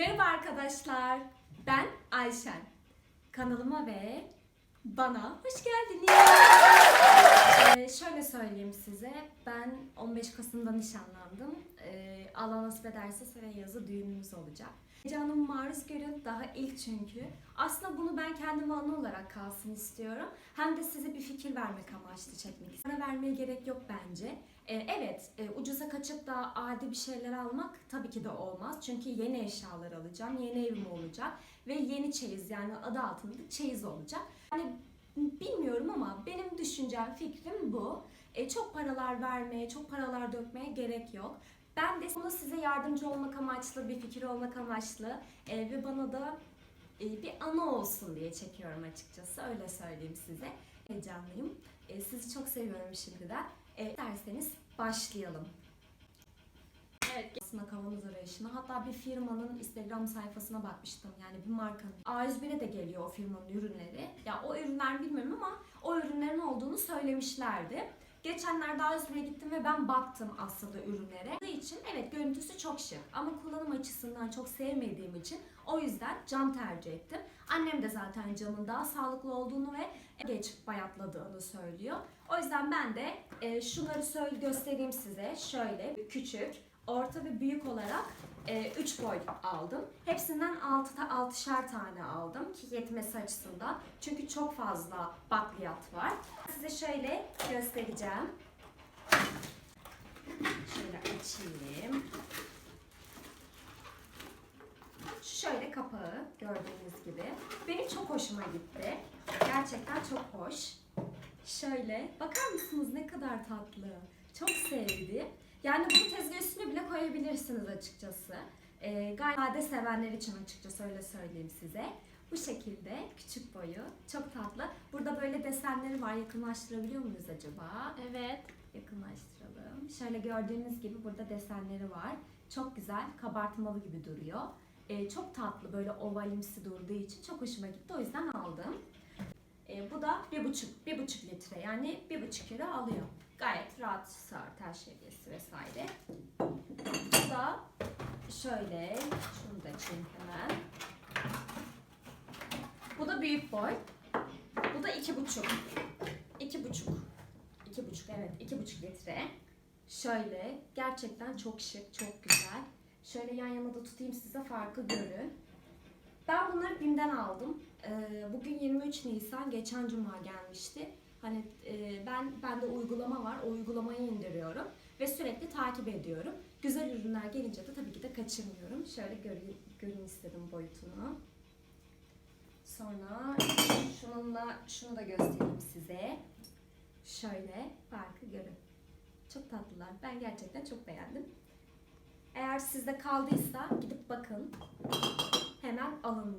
Merhaba arkadaşlar. Ben Ayşen. Kanalıma ve bana hoş geldiniz. Ee, şöyle söyleyeyim size. Ben 15 Kasım'da nişanlandım. Ee, Allah nasip ederse sene yazı düğünümüz olacak. Canım maruz görün daha ilk çünkü. Aslında bunu ben kendime anı olarak kalsın istiyorum. Hem de size bir fikir vermek amaçlı çekmek istiyorum. Sana vermeye gerek yok bence. Ee, evet e, ucuza kaçıp da adi bir şeyler almak tabii ki de olmaz. Çünkü yeni eşyalar alacağım, yeni evim olacak ve yeni çeyiz yani adı altında çeyiz olacak. Yani bilmiyorum ama benim düşüncem, fikrim bu. E, çok paralar vermeye, çok paralar dökmeye gerek yok. Ben de bunu size yardımcı olmak amaçlı, bir fikir olmak amaçlı e, ve bana da e, bir anı olsun diye çekiyorum açıkçası. Öyle söyleyeyim size. Heyecanlıyım. E, sizi çok seviyorum şimdiden. E, derseniz başlayalım. Evet, aslında kavanoz arayışına. Hatta bir firmanın Instagram sayfasına bakmıştım. Yani bir markanın. A101'e de geliyor o firmanın ürünleri. Ya o ürünler bilmiyorum ama o ürünlerin olduğunu söylemişlerdi. Geçenlerde A101'e gittim ve ben baktım aslında ürünlere. Bunun için evet görüntüsü çok şık ama kullanım açısından çok sevmediğim için o yüzden cam tercih ettim. Annem de zaten camın daha sağlıklı olduğunu ve geç bayatladığını söylüyor. O yüzden ben de e, şunları göstereyim size. Şöyle küçük, orta ve büyük olarak 3 boy aldım. Hepsinden 6 ta 6'şer tane aldım ki yetmesi açısından. Çünkü çok fazla bakliyat var. Size şöyle göstereceğim. Şöyle açayım. Şöyle kapağı gördüğünüz gibi. Benim çok hoşuma gitti. Gerçekten çok hoş. Şöyle bakar mısınız ne kadar tatlı. Çok sevdim. Yani bunu tezgah üstüne bile koyabilirsiniz açıkçası. Ee, gayet sade sevenler için açıkçası öyle söyleyeyim size. Bu şekilde küçük boyu çok tatlı. Burada böyle desenleri var. Yakınlaştırabiliyor muyuz acaba? Evet. Yakınlaştıralım. Şöyle gördüğünüz gibi burada desenleri var. Çok güzel, kabartmalı gibi duruyor. Ee, çok tatlı, böyle ovalimsi durduğu için çok hoşuma gitti. O yüzden aldım. Ee, bu da bir buçuk, bir buçuk litre yani bir buçuk lira alıyor. Gayet rahat sığar tel şehriyesi vesaire. Bu da şöyle, şunu da açayım hemen. Bu da büyük boy. Bu da iki buçuk. İki buçuk. İki buçuk evet iki buçuk litre. Şöyle gerçekten çok şık, çok güzel. Şöyle yan yana da tutayım size farkı görün. Ben bunları BİM'den aldım. Ee, bugün 23 Nisan, geçen cuma gelmişti. Hani e, ben bende uygulama var, o uygulamayı indiriyorum ve sürekli takip ediyorum. Güzel ürünler gelince de tabii ki de kaçırmıyorum. Şöyle görün, görün istedim boyutunu. Sonra şununla şunu da göstereyim size. Şöyle farkı görün. Çok tatlılar. Ben gerçekten çok beğendim. Eğer sizde kaldıysa gidip bakın. Hemen alın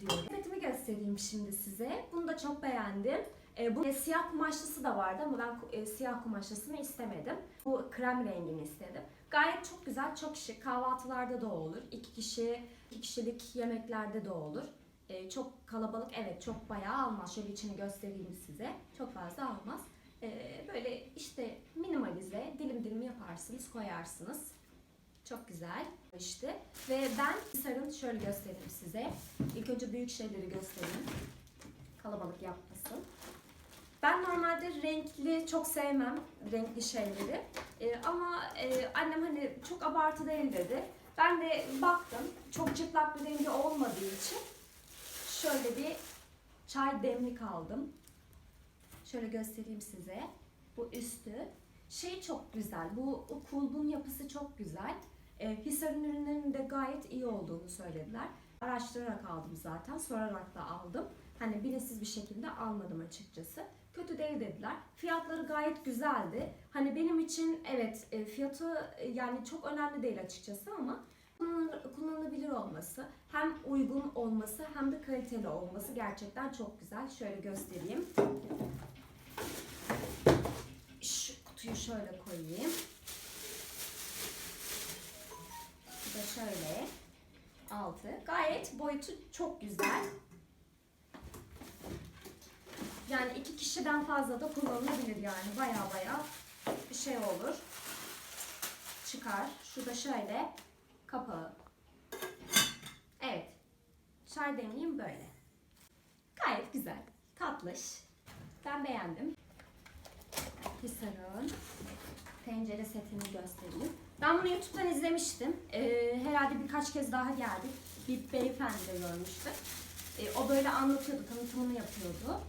diyorum. Sepetimi göstereyim şimdi size. Bunu da çok beğendim. E, bu e, siyah kumaşlısı da vardı ama ben e, siyah kumaşlısını istemedim. Bu krem rengini istedim. Gayet çok güzel, çok şık. Kahvaltılarda da olur. İki kişi, iki kişilik yemeklerde de olur. E, çok kalabalık, evet çok bayağı almaz. Şöyle içini göstereyim size. Çok fazla almaz. E, böyle işte minimalize, dilim dilim yaparsınız, koyarsınız. Çok güzel işte. Ve ben sarın şöyle göstereyim size. İlk önce büyük şeyleri göstereyim. Kalabalık yapmasın. Ben normalde renkli çok sevmem renkli şeyleri. Ee, ama e, annem hani çok abartı değil dedi. Ben de baktım çok çıplak bir rengi olmadığı için şöyle bir çay demlik aldım. Şöyle göstereyim size. Bu üstü. Şey çok güzel. Bu kulbun yapısı çok güzel. E, Hisar'ın ürünlerinin de gayet iyi olduğunu söylediler. Araştırarak aldım zaten. Sorarak da aldım. Hani bilinçsiz bir şekilde almadım açıkçası. Kötü değil dediler. Fiyatları gayet güzeldi. Hani benim için evet e, fiyatı e, yani çok önemli değil açıkçası ama kullanılabilir olması, hem uygun olması hem de kaliteli olması gerçekten çok güzel. Şöyle göstereyim. Şu kutuyu şöyle koyayım. Şöyle altı. Gayet boyutu çok güzel. Yani iki kişiden fazla da kullanılabilir yani. Baya baya bir şey olur. Çıkar. Şu şöyle kapağı. çay demleyeyim böyle. Gayet güzel. Tatlış. Ben beğendim. Hisar'ın tencere setini göstereyim. Ben bunu YouTube'dan izlemiştim. Ee, herhalde birkaç kez daha geldik. Bir beyefendi de görmüştü. Ee, o böyle anlatıyordu, tanıtımını yapıyordu.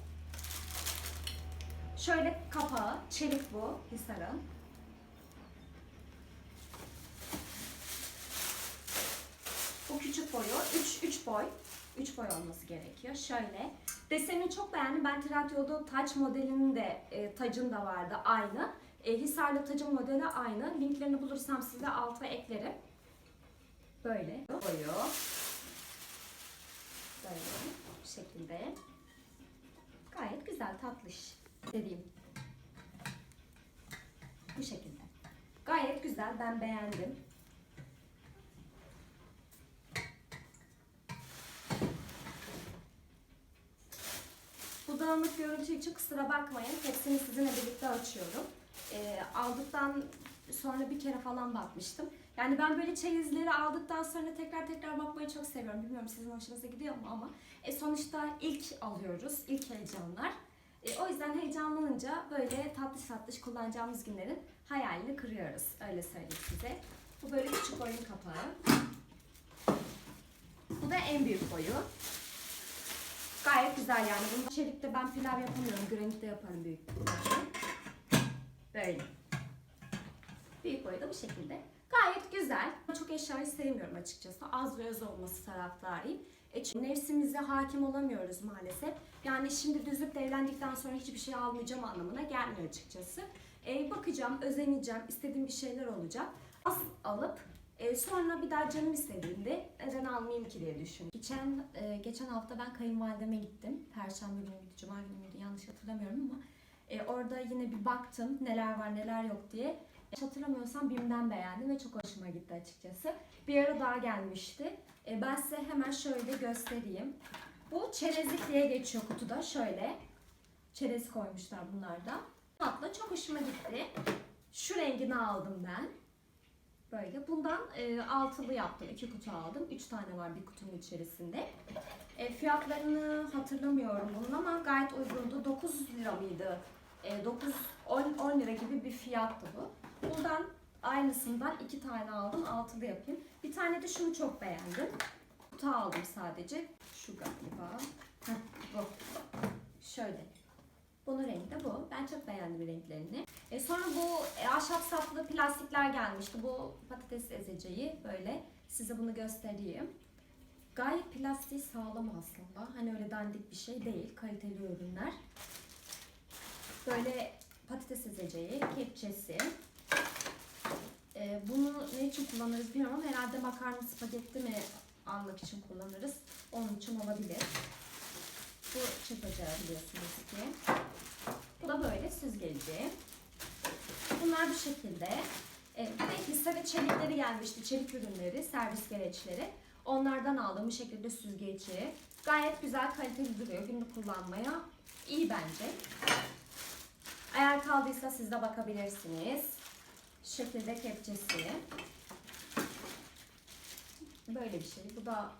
Şöyle kapağı, çelik bu Hisar'ın. Bu küçük boyu, 3 3 boy. 3 boy olması gerekiyor. Şöyle. Desenini çok beğendim. Ben Trendyol'da taç modelinin de e, tacın da vardı aynı. E, Hisar'la tacın modeli aynı. Linklerini bulursam size alta eklerim. Böyle boyu. Böyle bu şekilde. Gayet güzel, tatlış dediğim. Bu şekilde. Gayet güzel, ben beğendim. Bu dağınık görüntü için kusura bakmayın. Hepsini sizinle birlikte açıyorum. Ee, aldıktan sonra bir kere falan bakmıştım. Yani ben böyle çeyizleri aldıktan sonra tekrar tekrar bakmayı çok seviyorum. Bilmiyorum sizin hoşunuza gidiyor mu ama e, sonuçta ilk alıyoruz, ilk heyecanlar. E, o yüzden heyecanlanınca böyle tatlış tatlış kullanacağımız günlerin hayalini kırıyoruz. Öyle söyleyeyim size. Bu böyle küçük boyun kapağı. Bu da en büyük boyu. Gayet güzel yani. Bunu çelikte ben pilav yapamıyorum. Granitte yaparım büyük ihtimalle. Böyle. Büyük boyu da bu şekilde. Gayet güzel. Çok eşyayı sevmiyorum açıkçası. Az ve öz olması taraftarıyım. E çünkü nefsimize hakim olamıyoruz maalesef. Yani şimdi düzlük evlendikten sonra hiçbir şey almayacağım anlamına gelmiyor açıkçası. E, bakacağım, özeneceğim, istediğim bir şeyler olacak. Az alıp e, sonra bir daha canım istediğinde neden almayayım ki diye düşün. Geçen e, geçen hafta ben kayınvalideme gittim. Perşembe günü, cuma günü müydü yanlış hatırlamıyorum ama e, orada yine bir baktım neler var neler yok diye. Hiç hatırlamıyorsam BİM'den beğendim ve çok hoşuma gitti açıkçası. Bir ara daha gelmişti. E, ben size hemen şöyle göstereyim. Bu çerezlik diye geçiyor kutuda. Şöyle çerez koymuşlar bunlarda. Tatlı çok hoşuma gitti. Şu rengini aldım ben. Böyle. Bundan e, altılı yaptım. iki kutu aldım. Üç tane var bir kutunun içerisinde. E, fiyatlarını hatırlamıyorum bunun ama gayet uygundu. 9 lira mıydı? E, 9 10, 10 lira gibi bir fiyattı bu. Bundan aynısından iki tane aldım. Altılı yapayım. Bir tane de şunu çok beğendim. Kutu aldım sadece. Şu galiba. Heh, bu. Şöyle. Bunun rengi de bu. Ben çok beğendim renklerini. E sonra bu e, ahşap saplı plastikler gelmişti. Bu patates ezeceği böyle. Size bunu göstereyim. Gayet plastiği sağlam aslında. Hani öyle dandik bir şey değil. Kaliteli ürünler. Böyle patates ezeceği, kepçesi. E, bunu ne için kullanırız bilmiyorum herhalde makarna spagetti mi almak için kullanırız. Onun için olabilir. Bu çırpacağı biliyorsunuz ki. Bu da böyle süzgeci. Bunlar bu şekilde. E, bir de hisse ve çelikleri gelmişti. Çelik ürünleri, servis gereçleri. Onlardan aldım bu şekilde süzgeci. Gayet güzel kaliteli duruyor. Günlük kullanmaya iyi bence. Eğer kaldıysa siz de bakabilirsiniz. Şekilde kepçesi. Böyle bir şey. Bu da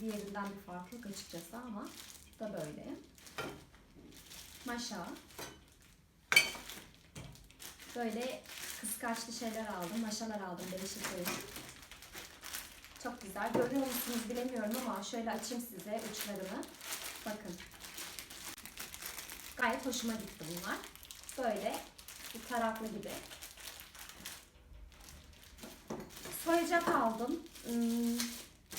diğerinden bir farklılık açıkçası ama bu da böyle. Maşa. Böyle kıskaçlı şeyler aldım. Maşalar aldım değişik değişik. Çok güzel. Görüyor musunuz bilemiyorum ama şöyle açayım size uçlarını. Bakın. Gayet hoşuma gitti bunlar. Böyle bir taraklı gibi. Soyacak aldım. Hmm,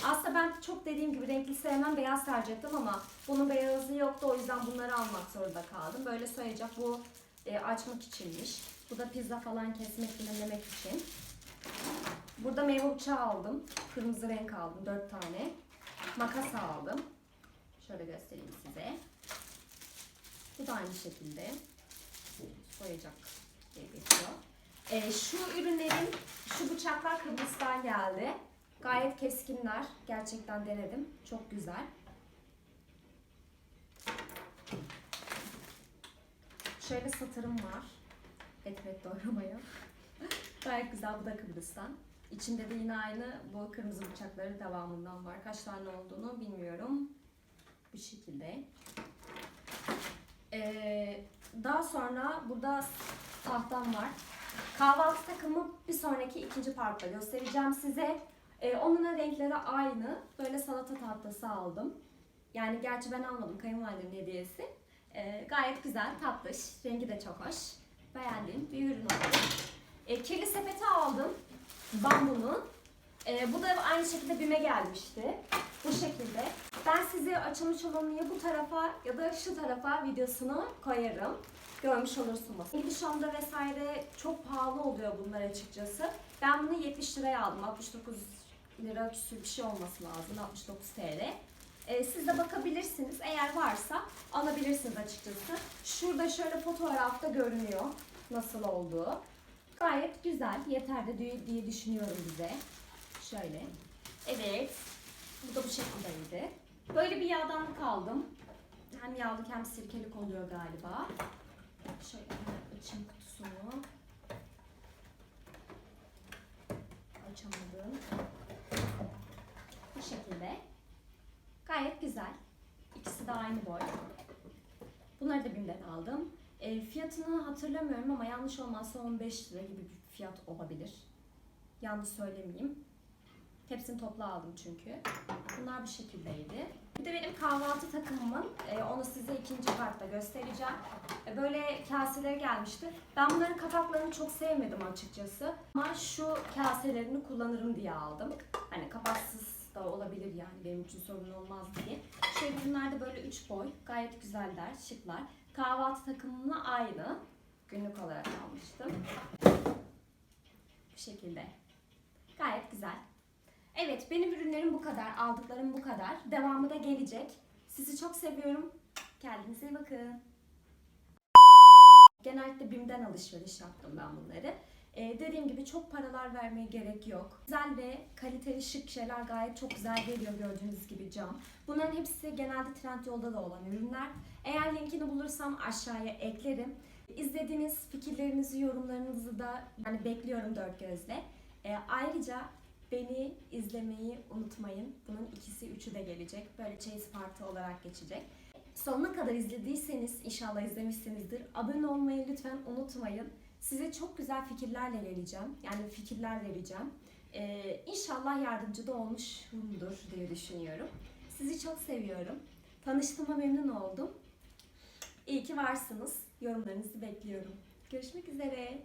aslında ben çok dediğim gibi renkli sevmem beyaz tercih ettim ama bunun beyazı yoktu o yüzden bunları almak zorunda kaldım. Böyle soyacak bu e, açmak içinmiş. Bu da pizza falan kesmek dilimlemek için. Burada meyve bıçağı aldım. Kırmızı renk aldım. Dört tane. Makas aldım. Şöyle göstereyim size. Bu da aynı şekilde. Soyacak diye geçiyor. E, şu ürünlerin, şu bıçaklar Kıbrıs'tan geldi. Gayet keskinler. Gerçekten denedim. Çok güzel. Şöyle satırım var. Ekmek doğramaya. Gayet güzel. Bu da Kıbrıs'tan. İçinde de yine aynı bu kırmızı bıçakları devamından var. Kaç tane olduğunu bilmiyorum. Bu şekilde. Ee, daha sonra burada tahtam var. Kahvaltı takımı bir sonraki ikinci partta göstereceğim size. Ee, onun da renkleri aynı. Böyle salata tahtası aldım. Yani gerçi ben almadım kayınvalidemin hediyesi. Ee, gayet güzel, tatlış. Rengi de çok hoş. Beğendiğim bir ürün oldu. Ee, kirli sepeti aldım. Bambunun. Ee, bu da aynı şekilde BİM'e gelmişti. Bu şekilde. Ben size açılmış olanı ya bu tarafa ya da şu tarafa videosunu koyarım. Görmüş olursunuz. İngilizce'de vesaire çok pahalı oluyor bunlar açıkçası. Ben bunu 70 liraya aldım. 69 lira küsür bir şey olması lazım. 69 TL. Ee, siz de bakabilirsiniz. Eğer varsa alabilirsiniz açıkçası. Şurada şöyle fotoğrafta görünüyor nasıl olduğu. Gayet güzel. Yeter de diye, diye düşünüyorum bize. Şöyle. Evet. Bu da bu şekildeydi. Böyle bir yağdanlık aldım. Hem yağlık hem sirkelik oluyor galiba. Şöyle açayım kutusunu. Açamadım. Bu şekilde. Gayet güzel. İkisi de aynı boy. Bunları da BİM'den aldım. E, fiyatını hatırlamıyorum ama yanlış olmazsa 15 lira gibi bir fiyat olabilir. Yanlış söylemeyeyim. Hepsini toplu aldım çünkü. Bunlar bu şekildeydi. Bir de benim kahvaltı takımımın, e, onu size ikinci partta göstereceğim. E, böyle kaseleri gelmişti. Ben bunların kapaklarını çok sevmedim açıkçası. Ama şu kaselerini kullanırım diye aldım. Hani kapaksız da olabilir yani benim için sorun olmaz diye. Şu ürünler de böyle 3 boy. Gayet güzeller, şıklar. Kahvaltı takımımla aynı. Günlük olarak almıştım. Bu şekilde. Gayet güzel. Evet benim ürünlerim bu kadar. Aldıklarım bu kadar. Devamı da gelecek. Sizi çok seviyorum. Kendinize iyi bakın. Genellikle BİM'den alışveriş yaptım ben bunları. Ee, dediğim gibi çok paralar vermeye gerek yok. Güzel ve kaliteli şık şeyler gayet çok güzel geliyor gördüğünüz gibi cam. Bunların hepsi genelde Trendyol'da da olan ürünler. Eğer linkini bulursam aşağıya eklerim. İzlediğiniz fikirlerinizi, yorumlarınızı da yani bekliyorum dört gözle. Ee, ayrıca beni izlemeyi unutmayın. Bunun ikisi, üçü de gelecek. Böyle Chase Party olarak geçecek. Sonuna kadar izlediyseniz, inşallah izlemişsinizdir. Abone olmayı lütfen unutmayın. Size çok güzel fikirlerle geleceğim. Yani fikirler vereceğim. Ee, inşallah yardımcı da olmuşumdur diye düşünüyorum. Sizi çok seviyorum. Tanıştığıma memnun oldum. İyi ki varsınız. Yorumlarınızı bekliyorum. Görüşmek üzere.